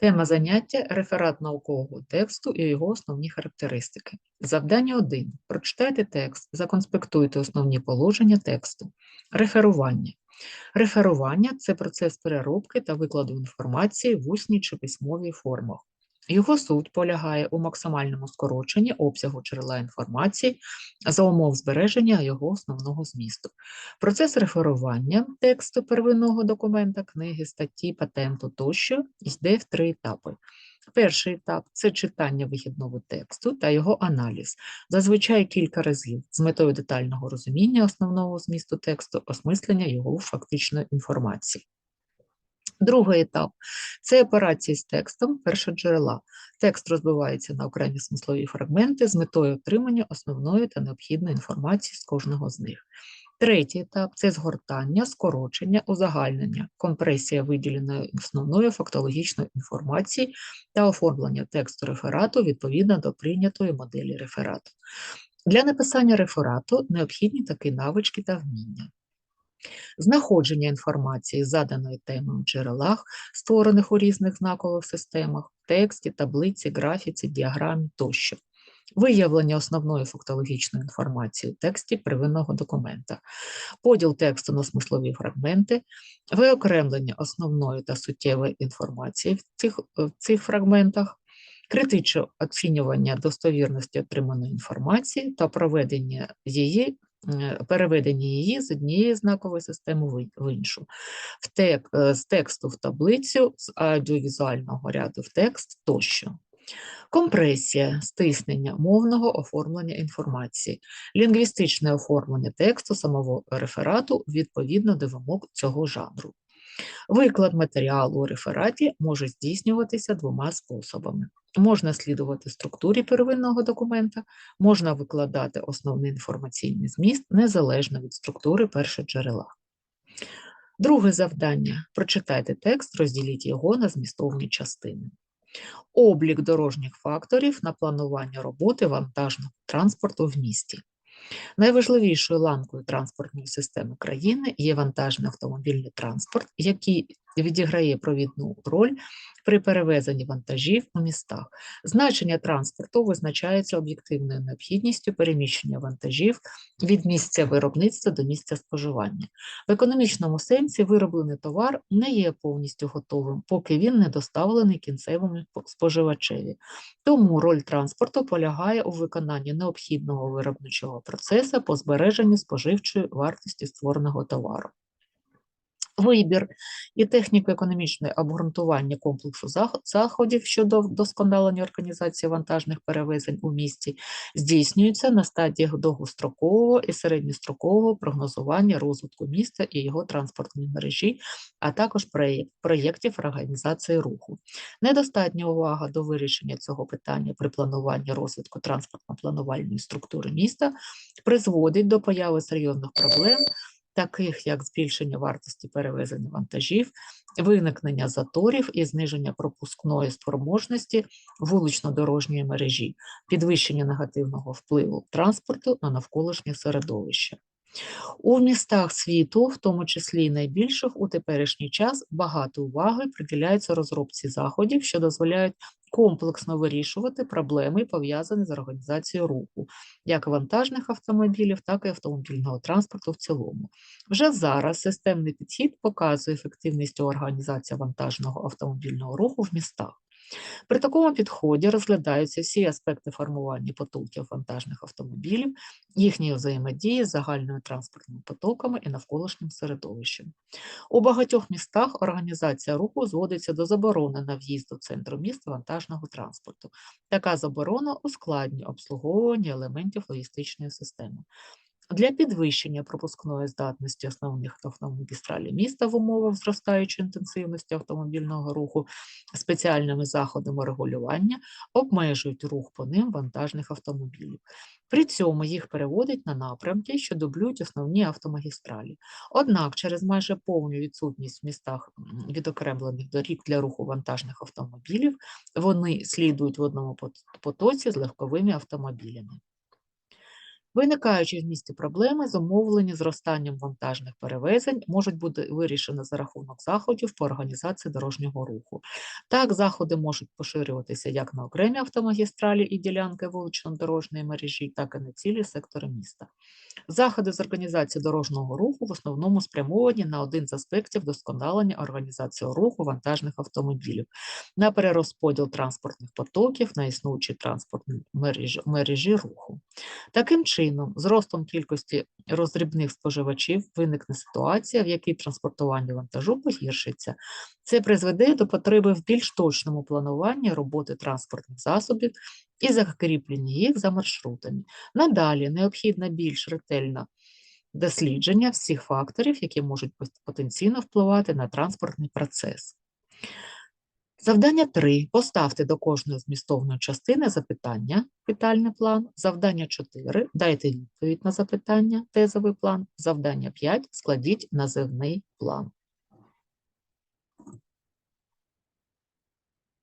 Тема заняття реферат наукового тексту і його основні характеристики. Завдання 1. Прочитайте текст, законспектуйте основні положення тексту. Реферування. Реферування це процес переробки та викладу інформації в усній чи письмовій формах. Його суть полягає у максимальному скороченні обсягу джерела інформації за умов збереження його основного змісту. Процес реферування тексту первинного документа, книги, статті, патенту тощо йде в три етапи. Перший етап це читання вихідного тексту та його аналіз, зазвичай кілька разів з метою детального розуміння основного змісту тексту, осмислення його фактичної інформації. Другий етап це операції з текстом першоджерела. Текст розбивається на окремі смислові фрагменти з метою отримання основної та необхідної інформації з кожного з них. Третій етап це згортання, скорочення, узагальнення, компресія виділеної основної фактологічної інформації та оформлення тексту реферату відповідно до прийнятої моделі реферату. Для написання реферату необхідні такі навички та вміння. Знаходження інформації заданої темою в джерелах, створених у різних знакових системах, тексті, таблиці, графіці, діаграмі тощо. Виявлення основної фактологічної інформації у тексті первинного документа, поділ тексту на смислові фрагменти, виокремлення основної та суттєвої інформації в цих, в цих фрагментах, критичне оцінювання достовірності отриманої інформації та проведення її переведення її з однієї знакової системи в іншу, в тек, е, з тексту в таблицю, з аудіовізуального ряду в текст тощо. Компресія стиснення мовного оформлення інформації, лінгвістичне оформлення тексту самого реферату відповідно до вимог цього жанру. Виклад матеріалу у рефераті може здійснюватися двома способами. Можна слідувати структурі первинного документа, можна викладати основний інформаційний зміст незалежно від структури першоджерела. Друге завдання прочитайте текст, розділіть його на змістовні частини. Облік дорожніх факторів на планування роботи вантажного транспорту в місті. Найважливішою ланкою транспортної системи країни є вантажний автомобільний транспорт, який відіграє провідну роль при перевезенні вантажів у містах. Значення транспорту визначається об'єктивною необхідністю переміщення вантажів від місця виробництва до місця споживання. В економічному сенсі вироблений товар не є повністю готовим, поки він не доставлений кінцевому споживачеві. Тому роль транспорту полягає у виконанні необхідного виробничого процесу по збереженню споживчої вартості створеного товару. Вибір і техніко-економічне обґрунтування комплексу заходів щодо вдосконалення організації вантажних перевезень у місті здійснюється на стадіях довгострокового і середньострокового прогнозування розвитку міста і його транспортної мережі, а також проєктів організації руху. Недостатня увага до вирішення цього питання при плануванні розвитку транспортно-планувальної структури міста призводить до появи серйозних проблем таких як збільшення вартості перевезення вантажів, виникнення заторів і зниження пропускної спроможності вулично-дорожньої мережі, підвищення негативного впливу транспорту на навколишнє середовище. У містах світу, в тому числі і найбільших, у теперішній час багато уваги приділяється розробці заходів, що дозволяють комплексно вирішувати проблеми, пов'язані з організацією руху, як вантажних автомобілів, так і автомобільного транспорту в цілому. Вже зараз системний підхід показує ефективність організації вантажного автомобільного руху в містах. При такому підході розглядаються всі аспекти формування потоків вантажних автомобілів, їхньої взаємодії з загальними транспортними потоками і навколишнім середовищем. У багатьох містах організація руху зводиться до заборони на в'їзд до центру міста вантажного транспорту. Така заборона ускладнює обслуговування елементів логістичної системи. Для підвищення пропускної здатності основних автомагістралей міста в умовах зростаючої інтенсивності автомобільного руху спеціальними заходами регулювання обмежують рух по ним вантажних автомобілів. При цьому їх переводять на напрямки, що дублюють основні автомагістралі. Однак, через майже повну відсутність в містах відокремлених доріг для руху вантажних автомобілів, вони слідують в одному потоці з легковими автомобілями. Виникаючі в місті проблеми, зумовлені зростанням вантажних перевезень, можуть бути вирішені за рахунок заходів по організації дорожнього руху. Так, заходи можуть поширюватися як на окремі автомагістралі і ділянки вулично-дорожньої мережі, так і на цілі сектори міста. Заходи з організації дорожнього руху в основному спрямовані на один з аспектів досконалення організації руху вантажних автомобілів, на перерозподіл транспортних потоків на існуючі транспортні мережі, мережі руху. Таким чином, з ростом кількості роздрібних споживачів виникне ситуація, в якій транспортування вантажу погіршиться. Це призведе до потреби в більш точному плануванні роботи транспортних засобів і закріпленні їх за маршрутами. Надалі необхідно більш ретельно дослідження всіх факторів, які можуть потенційно впливати на транспортний процес. Завдання 3. Поставте до кожної змістовної частини запитання, питальний план. Завдання 4. Дайте відповідь на запитання, тезовий план. Завдання 5. Складіть називний план.